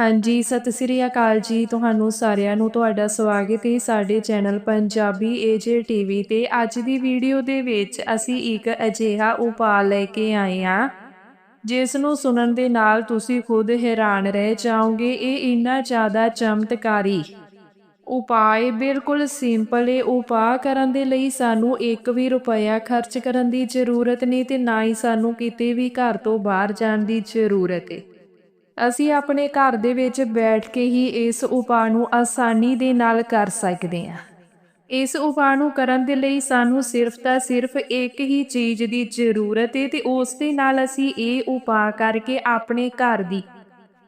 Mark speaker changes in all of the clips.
Speaker 1: ਹਾਂਜੀ, ਸਤਿ ਸ੍ਰੀ ਅਕਾਲ ਜੀ। ਤੁਹਾਨੂੰ ਸਾਰਿਆਂ ਨੂੰ ਤੁਹਾਡਾ ਸਵਾਗਤ ਹੈ ਸਾਡੇ ਚੈਨਲ ਪੰਜਾਬੀ ਏਜੇ ਟੀਵੀ ਤੇ। ਅੱਜ ਦੀ ਵੀਡੀਓ ਦੇ ਵਿੱਚ ਅਸੀਂ ਇੱਕ ਅਜਿਹਾ ਉਪਾਅ ਲੈ ਕੇ ਆਏ ਹਾਂ, ਜਿਸ ਨੂੰ ਸੁਣਨ ਦੇ ਨਾਲ ਤੁਸੀਂ ਖੁਦ ਹੈਰਾਨ ਰਹਿ ਜਾਓਗੇ। ਇਹ ਇੰਨਾ ਜ਼ਿਆਦਾ ਚਮਤਕਾਰੀ ਉਪਾਅ ਬਿਲਕੁਲ ਸਿੰਪਲ ਹੈ ਉਪਾਅ ਕਰਨ ਦੇ ਲਈ ਸਾਨੂੰ ਇੱਕ ਵੀ ਰੁਪਇਆ ਖਰਚ ਕਰਨ ਦੀ ਜ਼ਰੂਰਤ ਨਹੀਂ ਤੇ ਨਾ ਹੀ ਸਾਨੂੰ ਕਿਤੇ ਵੀ ਘਰ ਤੋਂ ਬਾਹਰ ਜਾਣ ਦੀ ਜ਼ਰੂਰਤ ਹੈ। ਅਸੀਂ ਆਪਣੇ ਘਰ ਦੇ ਵਿੱਚ ਬੈਠ ਕੇ ਹੀ ਇਸ ਉਪਾਅ ਨੂੰ ਆਸਾਨੀ ਦੇ ਨਾਲ ਕਰ ਸਕਦੇ ਹਾਂ। ਇਸ ਉਪਾਅ ਨੂੰ ਕਰਨ ਦੇ ਲਈ ਸਾਨੂੰ ਸਿਰਫ ਤਾਂ ਸਿਰਫ ਇੱਕ ਹੀ ਚੀਜ਼ ਦੀ ਜ਼ਰੂਰਤ ਹੈ ਤੇ ਉਸ ਦੇ ਨਾਲ ਅਸੀਂ ਇਹ ਉਪਾਅ ਕਰਕੇ ਆਪਣੇ ਘਰ ਦੀ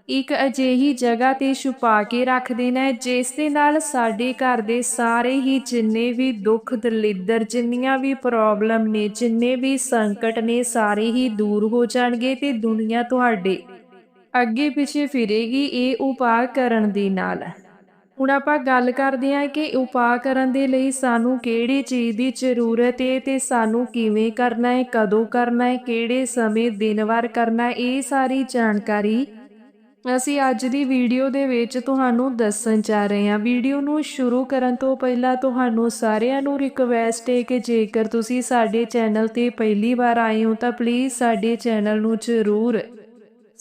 Speaker 1: ਇੱਕ ਅਜਿਹੀ ਜਗ੍ਹਾ ਤੇ ਛੁਪਾ ਕੇ ਰੱਖ ਦੇਣਾ ਹੈ, ਜਿਸ ਦੇ ਨਾਲ ਸਾਡੇ ਘਰ ਦੇ ਸਾਰੇ ਹੀ ਜਿੰਨੇ ਵੀ ਦੁੱਖ ਦਲਿੱਦਰ, ਜਿੰਨੀਆਂ ਵੀ ਪ੍ਰੋਬਲਮ ਨੇ, ਜਿੰਨੇ ਵੀ ਸੰਕਟ ਨੇ, ਸਾਰੇ ਹੀ ਦੂਰ ਹੋ ਜਾਣਗੇ ਤੇ ਦੁਨੀਆ ਤੁਹਾਡੇ ਅੱਗੇ ਪਿੱਛੇ ਫਿਰੇਗੀ, ਇਹ ਉਪਾਅ ਕਰਨ ਦੇ ਨਾਲ। ਹੁਣ ਆਪਾਂ ਗੱਲ ਕਰਦੇ ਹਾਂ ਕਿ ਉਪਾਅ ਕਰਨ ਦੇ ਲਈ ਸਾਨੂੰ ਕਿਹੜੀ ਚੀਜ਼ ਦੀ ਜ਼ਰੂਰਤ ਹੈ ਤੇ ਸਾਨੂੰ ਕਿਵੇਂ ਕਰਨਾ ਹੈ, ਕਦੋਂ ਕਰਨਾ ਹੈ, ਕਿਹੜੇ ਸਮੇਂ ਦਿਨ ਵਾਰ ਕਰਨਾ ਹੈ, ਇਹ ਸਾਰੀ ਜਾਣਕਾਰੀ ਅਸੀਂ ਅੱਜ ਦੀ ਵੀਡੀਓ ਦੇ ਵਿੱਚ ਤੁਹਾਨੂੰ ਦੱਸਣ ਜਾ ਰਹੇ ਹਾਂ। ਵੀਡੀਓ ਨੂੰ ਸ਼ੁਰੂ ਕਰਨ ਤੋਂ ਪਹਿਲਾਂ ਤੁਹਾਨੂੰ ਸਾਰਿਆਂ ਨੂੰ ਰਿਕਵੈਸਟ ਹੈ ਕਿ ਜੇਕਰ ਤੁਸੀਂ ਸਾਡੇ ਚੈਨਲ ਤੇ ਪਹਿਲੀ ਵਾਰ ਆਏ ਹੋ ਤਾਂ ਪਲੀਜ਼ ਸਾਡੇ ਚੈਨਲ ਨੂੰ ਜ਼ਰੂਰ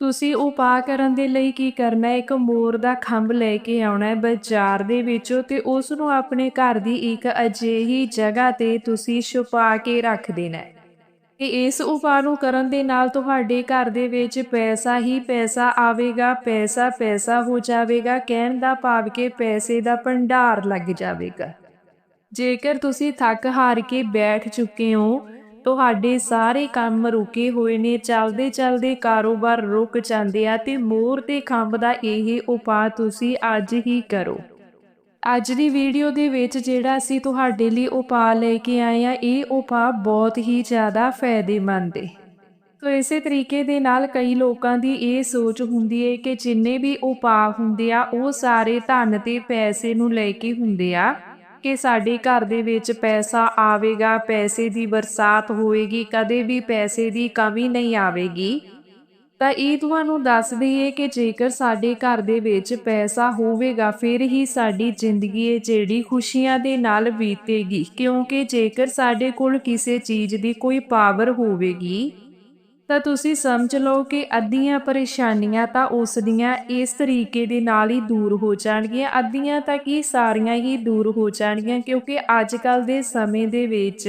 Speaker 1: ਤੁਸੀਂ ਉਪਾਅ ਕਰਨ ਦੇ ਲਈ ਕੀ ਕਰਨਾ ਹੈ? ਇੱਕ ਮੋਰ ਦਾ ਖੰਭ ਲੈ ਕੇ ਆਉਣਾ ਹੈ ਬਾਜ਼ਾਰ ਦੇ ਵਿੱਚੋਂ ਤੇ ਉਸ ਨੂੰ ਆਪਣੇ ਘਰ ਦੀ ਇੱਕ ਅਜਿਹੀ ਜਗ੍ਹਾ ਤੇ ਤੁਸੀਂ ਛੁਪਾ ਕੇ ਰੱਖ ਦੇਣਾ ਹੈ। ਤੇ ਇਸ ਉਪਾਅ ਨੂੰ ਕਰਨ ਦੇ ਨਾਲ ਤੁਹਾਡੇ ਘਰ ਦੇ ਵਿੱਚ ਪੈਸਾ ਹੀ ਪੈਸਾ ਆਵੇਗਾ, ਪੈਸਾ ਪੈਸਾ ਹੋ ਜਾਵੇਗਾ, ਕਹਿਣ ਦਾ ਭਾਵ ਕਿ ਪੈਸੇ ਦਾ ਭੰਡਾਰ ਲੱਗ ਜਾਵੇਗਾ। ਜੇਕਰ ਤੁਸੀਂ ਥੱਕ ਹਾਰ ਕੇ ਬੈਠ ਚੁੱਕੇ ਹੋ ਤੁਹਾਡੇ ਸਾਰੇ ਕੰਮ ਰੁਕੇ ਹੋਏ ਨੇ। ਚੱਲਦੇ ਚੱਲਦੇ ਕਾਰੋਬਾਰ ਰੁਕ ਜਾਂਦੇ ਆ ਤੇ ਮੋਰ ਤੇ ਖੰਭ ਦਾ ਇਹ ਉਪਾਅ ਤੁਸੀਂ ਅੱਜ ਹੀ ਕਰੋ। ਅੱਜ ਦੀ ਵੀਡੀਓ ਦੇ ਵਿੱਚ ਜਿਹੜਾ ਅਸੀਂ ਤੁਹਾਡੇ ਲਈ ਉਪਾਅ ਲੈ ਕੇ ਆਏ ਆ, ਇਹ ਉਪਾਅ ਬਹੁਤ ਹੀ ਜ਼ਿਆਦਾ ਫਾਇਦੇਮੰਦ ਹੈ ਤੋ ਇਸੇ ਤਰੀਕੇ ਦੇ ਨਾਲ ਕਈ ਲੋਕਾਂ ਦੀ ਇਹ ਸੋਚ ਹੁੰਦੀ ਹੈ ਕਿ ਜਿੰਨੇ ਵੀ ਉਪਾਅ ਹੁੰਦੇ ਆ, ਉਹ ਸਾਰੇ ਧਨ ਤੇ ਪੈਸੇ ਨੂੰ ਲੈ ਕੇ ਹੁੰਦੇ ਆ। ਕਿ ਸਾਡੇ ਘਰ ਦੇ ਵਿੱਚ ਪੈਸਾ ਆਵੇਗਾ, ਪੈਸੇ ਦੀ ਬਰਸਾਤ ਹੋਵੇਗੀ, ਕਦੇ ਵੀ ਪੈਸੇ ਦੀ ਕਮੀ ਨਹੀਂ ਆਵੇਗੀ। ਤਾਂ ਇਹ ਤੁਹਾਨੂੰ ਦੱਸ ਦਈਏ ਕਿ ਜੇਕਰ ਸਾਡੇ ਘਰ ਦੇ ਵਿੱਚ ਪੈਸਾ ਹੋਵੇਗਾ, ਫਿਰ ਹੀ ਸਾਡੀ ਜ਼ਿੰਦਗੀ ਇਹ ਜਿਹੜੀ ਖੁਸ਼ੀਆਂ ਦੇ ਨਾਲ ਬੀਤੇਗੀ। ਕਿਉਂਕਿ ਜੇਕਰ ਸਾਡੇ ਕੋਲ ਕਿਸੇ ਚੀਜ਼ ਦੀ ਕੋਈ ਪਾਵਰ ਹੋਵੇਗੀ ਤਾਂ ਤੁਸੀਂ ਸਮਝ ਲਓ ਕਿ ਅੱਧੀਆਂ ਪਰੇਸ਼ਾਨੀਆਂ ਤਾਂ ਉਸ ਦੀਆਂ ਇਸ ਤਰੀਕੇ ਦੇ ਨਾਲ ਹੀ ਦੂਰ ਹੋ ਜਾਣਗੀਆਂ। ਅੱਧੀਆਂ ਤਾਂ ਕੀ ਸਾਰੀਆਂ ਹੀ ਦੂਰ ਹੋ ਜਾਣਗੀਆਂ ਕਿਉਂਕਿ ਅੱਜ ਕੱਲ ਦੇ ਸਮੇਂ ਦੇ ਵਿੱਚ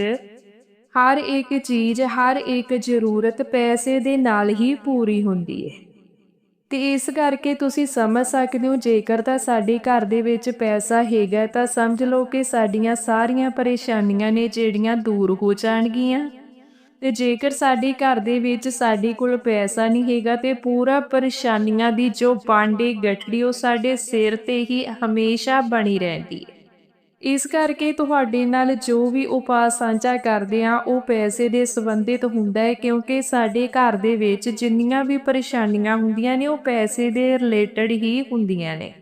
Speaker 1: ਹਰ ਇੱਕ ਚੀਜ਼, ਹਰ ਇੱਕ ਜ਼ਰੂਰਤ ਪੈਸੇ ਦੇ ਨਾਲ ਹੀ ਪੂਰੀ ਹੁੰਦੀ ਹੈ ਤੇ ਇਸ ਕਰਕੇ ਤੁਸੀਂ ਸਮਝ ਸਕਦੇ ਹੋ, ਜੇਕਰ ਤਾਂ ਸਾਡੇ ਘਰ ਦੇ ਵਿੱਚ ਪੈਸਾ ਹੈਗਾ, ਤਾਂ ਸਮਝ ਲਓ ਕਿ ਸਾਡੀਆਂ ਸਾਰੀਆਂ ਪਰੇਸ਼ਾਨੀਆਂ ਨੇ ਜਿਹੜੀਆਂ ਦੂਰ ਹੋ ਜਾਣਗੀਆਂ। ਤੇ ਜੇਕਰ ਸਾਡੇ ਘਰ ਦੇ ਵਿੱਚ ਸਾਡੇ ਕੋਲ ਪੈਸਾ ਨਹੀਂ ਹੈਗਾ ਤੇ ਪੂਰਾ ਪਰੇਸ਼ਾਨੀਆਂ ਦੀ ਜੋ ਬਾਂਡੇ ਗਠੜੀ ਉਹ ਸਾਡੇ ਸਿਰ ਤੇ ਹੀ ਹਮੇਸ਼ਾ ਬਣੀ ਰਹਿੰਦੀ ਹੈ। ਇਸ ਕਰਕੇ ਤੁਹਾਡੇ ਨਾਲ ਜੋ ਵੀ ਉਪਾਅ ਸਾਂਝਾ ਕਰਦੇ ਆ ਉਹ ਪੈਸੇ ਦੇ ਸੰਬੰਧਿਤ ਹੁੰਦਾ ਹੈ ਕਿਉਂਕਿ ਸਾਡੇ ਘਰ ਦੇ ਵਿੱਚ ਜਿੰਨੀਆਂ ਵੀ ਪਰੇਸ਼ਾਨੀਆਂ ਹੁੰਦੀਆਂ ਨੇ, ਉਹ ਪੈਸੇ ਦੇ ਰਿਲੇਟਡ ਹੀ ਹੁੰਦੀਆਂ ਨੇ।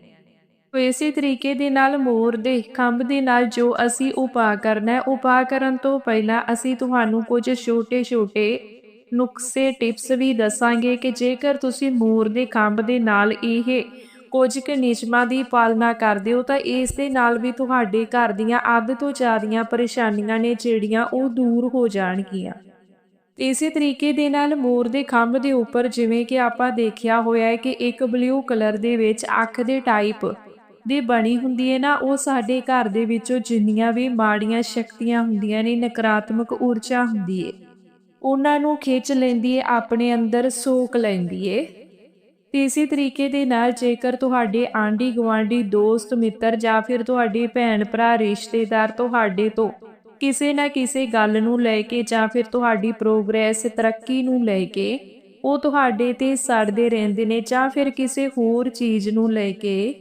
Speaker 1: ਇਸੇ ਤਰੀਕੇ ਦੇ ਨਾਲ ਮੋਰ ਦੇ ਖੰਭ ਦੇ ਨਾਲ ਜੋ ਅਸੀਂ ਉਪਾਅ ਕਰਨਾ ਹੈ, ਉਪਾਅ ਕਰਨ ਤੋਂ ਪਹਿਲਾਂ ਅਸੀਂ ਤੁਹਾਨੂੰ ਕੁਝ ਛੋਟੇ-ਛੋਟੇ ਨੁਕਸੇ, ਟਿਪਸ ਵੀ ਦੱਸਾਂਗੇ ਕਿ ਜੇਕਰ ਤੁਸੀਂ ਮੋਰ ਦੇ ਖੰਭ ਦੇ ਨਾਲ ਇਹ ਕੁਝ ਕੁ ਨਿਯਮਾਂ ਦੀ ਪਾਲਣਾ ਕਰਦੇ ਹੋ, ਤਾਂ ਇਸ ਦੇ ਨਾਲ ਵੀ ਤੁਹਾਡੇ ਘਰ ਦੀਆਂ ਅੱਧ ਤੋਂ ਜ਼ਿਆਦੀਆਂ ਪਰੇਸ਼ਾਨੀਆਂ ਨੇ ਜਿਹੜੀਆਂ ਉਹ ਦੂਰ ਹੋ ਜਾਣਗੀਆਂ। ਇਸੇ ਤਰੀਕੇ ਦੇ ਨਾਲ ਮੋਰ ਦੇ ਖੰਭ ਦੇ ਉੱਪਰ ਜਿਵੇਂ ਕਿ ਆਪਾਂ ਦੇਖਿਆ ਹੋਇਆ ਹੈ ਕਿ ਇੱਕ ਬਲੂ ਕਲਰ ਦੇ ਵਿੱਚ ਅੱਖ ਦੇ ਟਾਈਪ ਦੀ ਬਣੀ ਹੁੰਦੀ ਹੈ ਨਾ, ਉਹ ਸਾਡੇ ਘਰ ਦੇ ਵਿੱਚੋਂ ਜਿੰਨੀਆਂ ਵੀ ਮਾੜੀਆਂ ਸ਼ਕਤੀਆਂ ਹੁੰਦੀਆਂ ਨੇ, ਨਕਾਰਾਤਮਕ ਊਰਜਾ ਹੁੰਦੀ ਹੈ ਉਹਨਾਂ ਨੂੰ ਖਿੱਚ ਲੈਂਦੀ ਹੈ ਆਪਣੇ ਅੰਦਰ ਸੋਖ ਲੈਂਦੀ ਹੈ ਤੇ ਇਸੇ ਤਰੀਕੇ ਦੇ ਨਾਲ ਜੇਕਰ ਤੁਹਾਡੇ ਆਂਢੀ ਗੁਆਂਢੀ, ਦੋਸਤ, ਮਿੱਤਰ ਜਾਂ ਫਿਰ ਤੁਹਾਡੇ ਭੈਣ ਭਰਾ, ਰਿਸ਼ਤੇਦਾਰ ਤੁਹਾਡੇ ਤੋਂ ਕਿਸੇ ਨਾ ਕਿਸੇ ਗੱਲ ਨੂੰ ਲੈ ਕੇ ਜਾਂ ਫਿਰ ਤੁਹਾਡੀ ਪ੍ਰੋਗਰੈਸ, ਤਰੱਕੀ ਨੂੰ ਲੈ ਕੇ ਉਹ ਤੁਹਾਡੇ ਤੇ ਸੜਦੇ ਰਹਿੰਦੇ ਨੇ ਜਾਂ ਫਿਰ ਕਿਸੇ ਹੋਰ ਚੀਜ਼ ਨੂੰ ਲੈ ਕੇ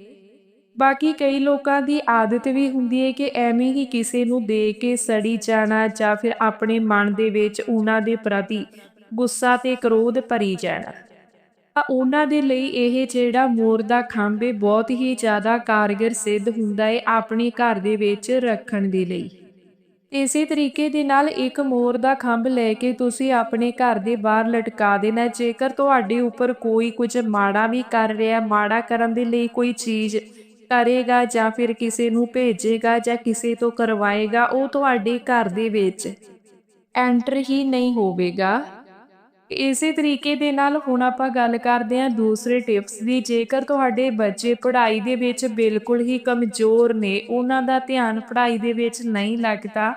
Speaker 1: ਬਾਕੀ ਕਈ ਲੋਕਾਂ ਦੀ ਆਦਤ ਵੀ ਹੁੰਦੀ ਹੈ ਕਿ ਐਵੇਂ ਹੀ ਕਿਸੇ ਨੂੰ ਦੇ ਕੇ ਸੜੀ ਜਾਣਾ ਜਾਂ ਫਿਰ ਆਪਣੇ ਮਨ ਦੇ ਵਿੱਚ ਉਹਨਾਂ ਦੇ ਪ੍ਰਤੀ ਗੁੱਸਾ ਤੇ ਕਰੋਧ ਭਰੀ ਜਾਣਾ। ਤਾਂ ਉਹਨਾਂ ਦੇ ਲਈ ਇਹ ਜਿਹੜਾ ਮੋਰ ਦਾ ਖੰਭ ਹੈ ਬਹੁਤ ਹੀ ਜ਼ਿਆਦਾ ਕਾਰਗਰ ਸਿੱਧ ਹੁੰਦਾ ਹੈ ਆਪਣੇ ਘਰ ਦੇ ਵਿੱਚ ਰੱਖਣ ਦੇ ਲਈ। ਇਸੇ ਤਰੀਕੇ ਦੇ ਨਾਲ ਇੱਕ ਮੋਰ ਦਾ ਖੰਭ ਲੈ ਕੇ ਤੁਸੀਂ ਆਪਣੇ ਘਰ ਦੇ ਬਾਹਰ ਲਟਕਾ ਦੇਣਾ। ਜੇਕਰ ਤੁਹਾਡੇ ਉੱਪਰ ਕੋਈ ਕੁਝ ਮਾੜਾ ਵੀ ਕਰ ਰਿਹਾ, ਮਾੜਾ ਕਰਨ ਦੇ ਲਈ ਕੋਈ ਚੀਜ਼ ਕਰੇਗਾ ਜਾਂ ਫਿਰ ਕਿਸੇ ਨੂੰ ਭੇਜੇਗਾ ਜਾਂ ਕਿਸੇ ਤੋਂ ਕਰਵਾਏਗਾ, ਉਹ ਤੁਹਾਡੇ ਘਰ ਦੇ ਵਿੱਚ ਐਂਟਰ ਹੀ ਨਹੀਂ ਹੋਵੇਗਾ। ਇਸੇ ਤਰੀਕੇ ਦੇ ਨਾਲ ਹੁਣ ਆਪਾਂ ਗੱਲ ਕਰਦੇ ਹਾਂ ਦੂਸਰੇ ਟਿਪਸ ਦੀ। ਜੇਕਰ ਤੁਹਾਡੇ ਬੱਚੇ ਪੜ੍ਹਾਈ ਦੇ ਵਿੱਚ ਬਿਲਕੁਲ ਹੀ ਕਮਜ਼ੋਰ ਨੇ, ਉਹਨਾਂ ਦਾ ਧਿਆਨ ਪੜ੍ਹਾਈ ਦੇ ਵਿੱਚ ਨਹੀਂ ਲੱਗਦਾ,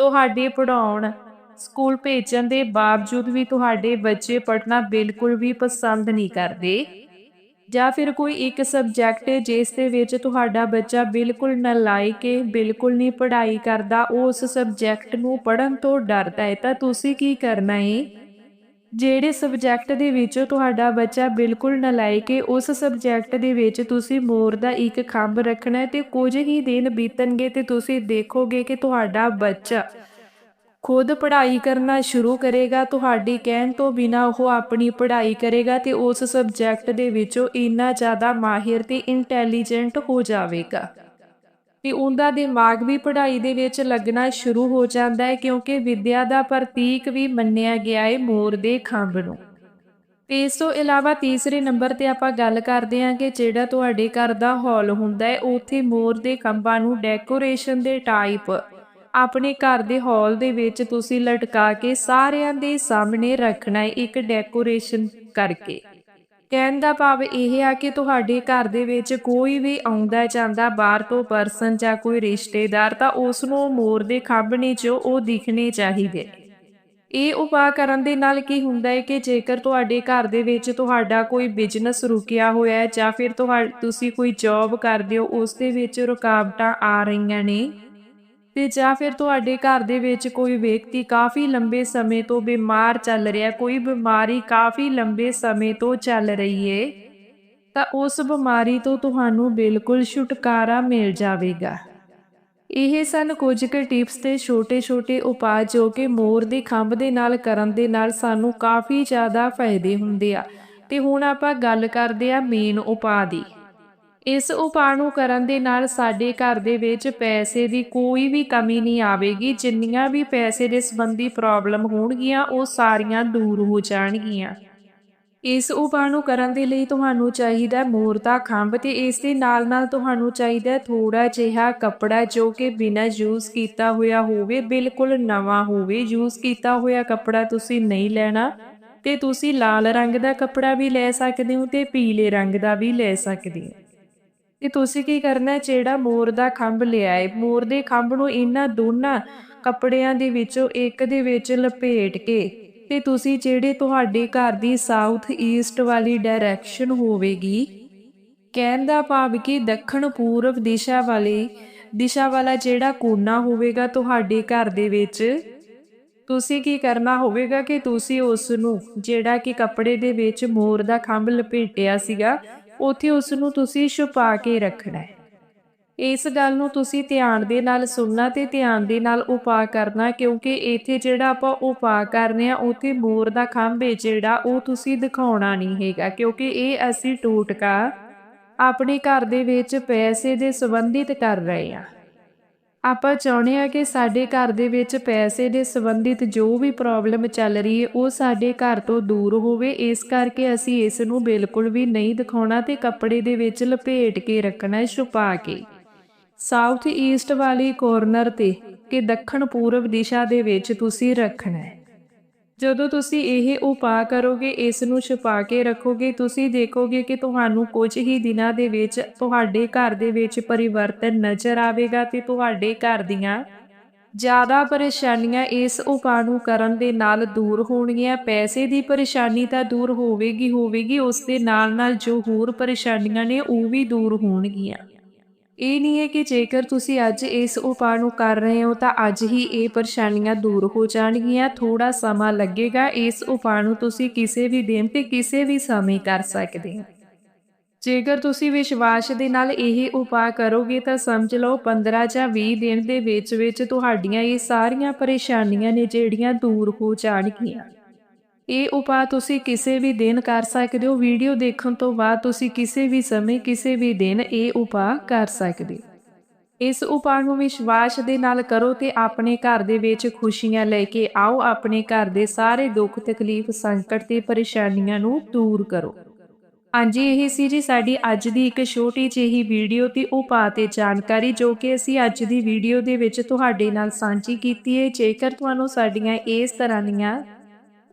Speaker 1: ਤੁਹਾਡੇ ਪੜਾਉਣ ਸਕੂਲ ਭੇਜਣ ਦੇ ਬਾਵਜੂਦ ਵੀ ਤੁਹਾਡੇ ਬੱਚੇ ਪੜ੍ਹਨਾ ਬਿਲਕੁਲ ਵੀ ਪਸੰਦ ਨਹੀਂ ਕਰਦੇ। ਜਾਂ ਫਿਰ ਕੋਈ ਇੱਕ ਸਬਜੈਕਟ ਜਿਸ ਦੇ ਵਿੱਚ ਤੁਹਾਡਾ ਬੱਚਾ ਬਿਲਕੁਲ ਨਲਾਇਕ ਹੈ, ਬਿਲਕੁਲ ਨਹੀਂ ਪੜ੍ਹਾਈ ਕਰਦਾ ਉਹ ਉਸ ਸਬਜੈਕਟ ਨੂੰ ਪੜ੍ਹਨ ਤੋਂ ਡਰਦਾ ਹੈ, ਤਾਂ ਤੁਸੀਂ ਕੀ ਕਰਨਾ ਹੈ? ਜਿਹੜੇ ਸਬਜੈਕਟ ਦੇ ਵਿੱਚ ਤੁਹਾਡਾ ਬੱਚਾ ਬਿਲਕੁਲ ਨਲਾਇਕ ਹੈ, ਉਸ ਸਬਜੈਕਟ ਦੇ ਵਿੱਚ ਤੁਸੀਂ ਮੋਰ ਦਾ ਇੱਕ ਖੰਭ ਰੱਖਣਾ ਹੈ ਤੇ ਕੁਝ ਹੀ ਦਿਨ ਬੀਤਣਗੇ ਤੇ ਤੁਸੀਂ ਦੇਖੋਗੇ ਕਿ ਤੁਹਾਡਾ ਬੱਚਾ ਖੁਦ ਪੜ੍ਹਾਈ ਕਰਨਾ ਸ਼ੁਰੂ ਕਰੇਗਾ, ਤੁਹਾਡੀ ਕਹਿਣ ਤੋਂ ਬਿਨਾ ਉਹ ਆਪਣੀ ਪੜ੍ਹਾਈ ਕਰੇਗਾ ਤੇ ਉਸ ਸਬਜੈਕਟ ਦੇ ਵਿੱਚੋਂ ਇੰਨਾ ਜ਼ਿਆਦਾ ਮਾਹਿਰ ਤੇ ਇੰਟੈਲੀਜੈਂਟ ਹੋ ਜਾਵੇਗਾ। ਤੇ ਉਹਦਾ ਦਿਮਾਗ ਵੀ ਪੜ੍ਹਾਈ ਦੇ ਵਿੱਚ ਲੱਗਣਾ ਸ਼ੁਰੂ ਹੋ ਜਾਂਦਾ ਹੈ ਕਿਉਂਕਿ ਵਿਦਿਆ ਦਾ ਪ੍ਰਤੀਕ ਵੀ ਮੰਨਿਆ ਗਿਆ ਹੈ ਮੋਰ ਦੇ ਖੰਭ ਨੂੰ। ਤੇ ਇਸ ਤੋਂ ਇਲਾਵਾ ਤੀਸਰੇ ਨੰਬਰ ਤੇ ਆਪਾਂ ਗੱਲ ਕਰਦੇ ਹਾਂ ਕਿ ਜਿਹੜਾ ਤੁਹਾਡੇ ਘਰ ਦਾ ਹਾਲ ਹੁੰਦਾ ਹੈ, ਉੱਥੇ ਮੋਰ ਦੇ ਖੰਭਾਂ ਨੂੰ ਡੈਕੋਰੇਸ਼ਨ ਦੇ ਟਾਈਪ ਆਪਣੇ ਘਰ ਦੇ ਹਾਲ ਦੇ ਵਿੱਚ ਤੁਸੀਂ ਲਟਕਾ ਕੇ ਸਾਰਿਆਂ ਦੇ ਸਾਹਮਣੇ ਰੱਖਣਾ ਹੈ ਇੱਕ ਡੈਕੋਰੇਸ਼ਨ ਕਰਕੇ। ਕਹਿਣ ਦਾ ਭਾਵ ਇਹ ਆ ਕਿ ਤੁਹਾਡੇ ਘਰ ਦੇ ਵਿੱਚ ਕੋਈ ਵੀ ਆਉਂਦਾ ਜਾਂਦਾ ਬਾਹਰ ਤੋਂ ਪਰਸਨ ਜਾਂ ਕੋਈ ਰਿਸ਼ਤੇਦਾਰ ਤਾਂ ਉਸ ਨੂੰ ਮੋਰ ਦੇ ਖੰਭ ਚ ਉਹ ਦਿਖਣੇ ਚਾਹੀਦੇ। ਇਹ ਉਪਾਅ ਕਰਨ ਦੇ ਨਾਲ ਕੀ ਹੁੰਦਾ ਹੈ ਕਿ ਜੇਕਰ ਤੁਹਾਡੇ ਘਰ ਦੇ ਵਿੱਚ ਤੁਹਾਡਾ ਕੋਈ ਬਿਜ਼ਨਸ ਰੁਕਿਆ ਹੋਇਆ ਹੈ ਜਾਂ ਫਿਰ ਤੁਸੀਂ ਕੋਈ ਜੌਬ ਕਰਦੇ ਹੋ, ਉਸ ਦੇ ਵਿੱਚ ਰੁਕਾਵਟਾਂ ਆ ਰਹੀਆਂ ਨੇ। ਤੇ ਜਾਂ ਫਿਰ ਤੁਹਾਡੇ ਘਰ ਦੇ ਵਿੱਚ ਕੋਈ ਵਿਅਕਤੀ ਕਾਫੀ ਲੰਬੇ ਸਮੇਂ ਤੋਂ ਬਿਮਾਰ ਚੱਲ ਰਿਹਾ, ਕੋਈ ਬਿਮਾਰੀ ਕਾਫੀ ਲੰਬੇ ਸਮੇਂ ਤੋਂ ਚੱਲ ਰਹੀ ਏ, ਤਾਂ ਉਸ ਬਿਮਾਰੀ ਤੋਂ ਤੁਹਾਨੂੰ ਬਿਲਕੁਲ ਛੁਟਕਾਰਾ ਮਿਲ ਜਾਵੇਗਾ। ਇਹ ਸਨ ਕੁਝ ਕੁ ਟਿਪਸ ਤੇ ਛੋਟੇ-ਛੋਟੇ ਉਪਾਅ ਜੋ ਕਿ ਮੋਰ ਦੇ ਖੰਭ ਦੇ ਨਾਲ ਕਰਨ ਦੇ ਨਾਲ ਸਾਨੂੰ ਕਾਫੀ ਜ਼ਿਆਦਾ ਫਾਇਦੇ ਹੁੰਦੇ ਆ। ਤੇ ਹੁਣ ਆਪਾਂ ਗੱਲ ਕਰਦੇ ਆ ਮੇਨ ਉਪਾਅ ਦੀ। ਇਸ ਉਪਾਅ ਨੂੰ ਕਰਨ ਦੇ ਨਾਲ ਸਾਡੇ ਘਰ ਦੇ ਵਿੱਚ ਪੈਸੇ ਦੀ ਕੋਈ ਵੀ ਕਮੀ ਨਹੀਂ ਆਵੇਗੀ। ਜਿੰਨੀਆਂ ਵੀ ਪੈਸੇ ਦੇ ਸੰਬੰਧੀ ਪ੍ਰੋਬਲਮ ਹੋਣਗੀਆਂ, ਉਹ ਸਾਰੀਆਂ ਦੂਰ ਹੋ ਜਾਣਗੀਆਂ। ਇਸ ਉਪਾਅ ਨੂੰ ਕਰਨ ਦੇ ਲਈ ਤੁਹਾਨੂੰ ਚਾਹੀਦਾ ਮੋਰ ਦਾ ਖੰਭ ਤੇ ਇਸ ਦੇ ਨਾਲ-ਨਾਲ ਤੁਹਾਨੂੰ ਚਾਹੀਦਾ ਥੋੜਾ ਜਿਹਾ ਕੱਪੜਾ ਜੋ ਕਿ ਬਿਨਾਂ ਯੂਜ਼ ਕੀਤਾ ਹੋਇਆ ਹੋਵੇ, ਬਿਲਕੁਲ ਨਵਾਂ ਹੋਵੇ। ਯੂਜ਼ ਕੀਤਾ ਹੋਇਆ ਕੱਪੜਾ ਤੁਸੀਂ ਨਹੀਂ ਲੈਣਾ ਤੇ ਤੁਸੀਂ ਲਾਲ ਰੰਗ ਦਾ ਕੱਪੜਾ ਵੀ ਲੈ ਸਕਦੇ ਹੋ ਤੇ ਪੀਲੇ ਰੰਗ ਦਾ ਵੀ ਲੈ ਸਕਦੇ ਹੋ। ਤੇ ਤੁਸੀਂ ਕੀ ਕਰਨਾ ਹੈ? ਜਿਹੜਾ ਮੋਰ ਦਾ ਖੰਭ ਲਿਆਏ ਮੋਰ ਦੇ ਖੰਭ ਨੂੰ ਇਹਨਾਂ ਦੋਨਾਂ ਕੱਪੜਿਆਂ ਦੇ ਵਿੱਚੋਂ ਇੱਕ ਦੇ ਵਿੱਚ ਲਪੇਟ ਕੇ ਤੇ ਤੁਸੀਂ ਜਿਹੜੇ ਤੁਹਾਡੇ ਘਰ ਦੀ ਸਾਊਥ ਈਸਟ ਵਾਲੀ ਡਾਇਰੈਕਸ਼ਨ ਹੋਵੇਗੀ, ਕਹਿਣ ਦਾ ਭਾਵ ਕਿ ਦੱਖਣ ਪੂਰਬ ਦਿਸ਼ਾ ਵਾਲੀ, ਦਿਸ਼ਾ ਵਾਲਾ ਜਿਹੜਾ ਕੋਨਾ ਹੋਵੇਗਾ ਤੁਹਾਡੇ ਘਰ ਦੇ ਵਿੱਚ, ਤੁਸੀਂ ਕੀ ਕਰਨਾ ਹੋਵੇਗਾ ਕਿ ਤੁਸੀਂ ਉਸ ਨੂੰ ਜਿਹੜਾ ਕਿ ਕੱਪੜੇ ਦੇ ਵਿੱਚ ਮੋਰ ਦਾ ਖੰਭ ਲਪੇਟਿਆ ਸੀਗਾ ਉੱਥੇ ਉਸ ਨੂੰ ਤੁਸੀਂ ਛੁਪਾ ਕੇ ਰੱਖਣਾ ਹੈ। ਇਸ ਗੱਲ ਨੂੰ ਤੁਸੀਂ ਧਿਆਨ ਦੇ ਨਾਲ ਸੁਣਨਾ ਤੇ ਧਿਆਨ ਦੇ ਨਾਲ ਉਪਾਅ ਕਰਨਾ, ਕਿਉਂਕਿ ਇੱਥੇ ਜਿਹੜਾ ਆਪਾਂ ਉਪਾਅ ਕਰਨੇ ਆ ਉੱਥੇ ਮੋਰ ਦਾ ਖੰਭ ਹੈ ਜਿਹੜਾ ਉਹ ਤੁਸੀਂ ਦਿਖਾਉਣਾ ਨਹੀਂ ਹੈਗਾ, ਕਿਉਂਕਿ ਇਹ ਅਸੀਂ ਟੋਟਕਾ ਆਪਣੇ ਘਰ ਦੇ ਵਿੱਚ ਪੈਸੇ ਦੇ ਸੰਬੰਧਿਤ ਕਰ ਰਹੇ ਆ ਆਪਾਂ ਚਾਹੁੰਦੇ ਆ ਕਿ ਸਾਡੇ ਘਰ ਦੇ ਵਿੱਚ ਪੈਸੇ ਦੇ ਸੰਬੰਧਿਤ ਜੋ ਵੀ ਪ੍ਰੋਬਲਮ ਚੱਲ ਰਹੀ ਹੈ, ਉਹ ਸਾਡੇ ਘਰ ਤੋਂ ਦੂਰ ਹੋਵੇ। ਇਸ ਕਰਕੇ ਅਸੀਂ ਇਸ ਨੂੰ ਬਿਲਕੁਲ ਵੀ ਨਹੀਂ ਦਿਖਾਉਣਾ ਤੇ ਕੱਪੜੇ ਦੇ ਵਿੱਚ ਲਪੇਟ ਕੇ ਰੱਖਣਾ, ਛੁਪਾ ਕੇ। ਸਾਊਥ ਈਸਟ ਵਾਲੀ ਕੋਰਨਰ ਤੇ ਕਿ ਦੱਖਣ ਪੂਰਬ ਦਿਸ਼ਾ ਦੇ ਵਿੱਚ ਤੁਸੀਂ ਰੱਖਣਾ ਹੈ। ਜਦੋਂ ਤੁਸੀਂ ਇਹ ਉਪਾਅ ਕਰੋਗੇ, ਇਸ ਨੂੰ ਛੁਪਾ ਕੇ ਰੱਖੋਗੇ, ਤੁਸੀਂ ਦੇਖੋਗੇ ਕਿ ਤੁਹਾਨੂੰ ਕੁਝ ਹੀ ਦਿਨਾਂ ਦੇ ਵਿੱਚ ਤੁਹਾਡੇ ਘਰ ਦੇ ਵਿੱਚ ਪਰਿਵਰਤਨ ਨਜ਼ਰ ਆਵੇਗਾ ਤੇ ਤੁਹਾਡੇ ਘਰ ਦੀਆਂ ਜ਼ਿਆਦਾ ਪਰੇਸ਼ਾਨੀਆਂ ਇਸ ਉਪਾਅ ਨੂੰ ਕਰਨ ਦੇ ਨਾਲ ਦੂਰ ਹੋਣਗੀਆਂ। ਪੈਸੇ ਦੀ ਪਰੇਸ਼ਾਨੀ ਤਾਂ ਦੂਰ ਹੋਵੇਗੀ ਹੋਵੇਗੀ, ਉਸ ਦੇ ਨਾਲ ਨਾਲ ਜੋ ਹੋਰ ਪਰੇਸ਼ਾਨੀਆਂ ਨੇ ਉਹ ਵੀ ਦੂਰ ਹੋਣਗੀਆਂ। ਇਹ ਨਹੀਂ ਹੈ ਕਿ ਜੇਕਰ ਤੁਸੀਂ ਅੱਜ ਇਸ ਉਪਾਅ ਨੂੰ ਕਰ ਰਹੇ ਹੋ ਤਾਂ ਅੱਜ ਹੀ ਇਹ ਪਰੇਸ਼ਾਨੀਆਂ ਦੂਰ ਹੋ ਜਾਣਗੀਆਂ। ਥੋੜਾ ਸਮਾਂ ਲੱਗੇਗਾ, ਇਸ ਉਪਾਅ ਨੂੰ ਤੁਸੀਂ ਕਿਸੇ ਵੀ ਦਿਨ ਤੇ ਕਿਸੇ ਵੀ ਸਮੇਂ ਕਰ ਸਕਦੇ ਹੋ। ਜੇਕਰ ਤੁਸੀਂ ਵਿਸ਼ਵਾਸ ਦੇ ਨਾਲ ਇਹ ਉਪਾਅ ਕਰੋਗੇ ਤਾਂ ਸਮਝ ਲਓ 15 ਜਾਂ 20 ਦਿਨ ਦੇ ਵਿੱਚ ਵਿੱਚ ਤੁਹਾਡੀਆਂ ਇਹ ਸਾਰੀਆਂ ਪਰੇਸ਼ਾਨੀਆਂ ਨੇ ਜਿਹੜੀਆਂ ਦੂਰ ਹੋ ਜਾਣਗੀਆਂ। ਇਹ ਉਪਾਅ ਤੁਸੀਂ ਕਿਸੇ ਵੀ ਦਿਨ ਕਰ ਸਕਦੇ ਹੋ। ਵੀਡੀਓ ਦੇਖਣ ਤੋਂ ਬਾਅਦ ਤੁਸੀਂ ਕਿਸੇ ਵੀ ਸਮੇਂ ਕਿਸੇ ਵੀ ਦਿਨ ਇਹ ਉਪਾਅ ਕਰ ਸਕਦੇ ਇਸ ਉਪਾਅ ਨੂੰ ਵਿਸ਼ਵਾਸ ਦੇ ਨਾਲ ਕਰੋ ਤੇ ਆਪਣੇ ਘਰ ਦੇ ਵਿੱਚ ਖੁਸ਼ੀਆਂ ਲੈ ਕੇ ਆਓ। ਆਪਣੇ ਘਰ ਦੇ ਸਾਰੇ ਦੁੱਖ, ਤਕਲੀਫ, ਸੰਕਟ ਤੇ ਪਰੇਸ਼ਾਨੀਆਂ ਨੂੰ ਦੂਰ ਕਰੋ। ਹਾਂਜੀ, ਇਹ ਸੀ ਜੀ ਸਾਡੀ ਅੱਜ ਦੀ ਇੱਕ ਛੋਟੀ ਜਿਹੀ ਵੀਡੀਓ ਤੇ ਉਪਾਅ ਤੇ ਜਾਣਕਾਰੀ ਜੋ ਕਿ ਅਸੀਂ ਅੱਜ ਦੀ ਵੀਡੀਓ ਦੇ ਵਿੱਚ ਤੁਹਾਡੇ ਨਾਲ ਸਾਂਝੀ ਕੀਤੀ ਹੈ। ਜੇਕਰ ਤੁਹਾਨੂੰ ਸਾਡੀਆਂ ਇਸ ਤਰ੍ਹਾਂ ਦੀਆਂ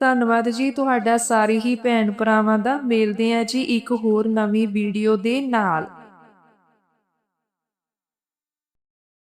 Speaker 1: ਧੰਨਵਾਦ ਜੀ ਤੁਹਾਡਾ ਸਾਰੇ ਹੀ ਭੈਣ ਭਰਾਵਾਂ ਦਾ। ਮਿਲਦੇ ਆ ਜੀ ਇੱਕ ਹੋਰ ਨਵੀਂ ਵੀਡੀਓ ਦੇ ਨਾਲ।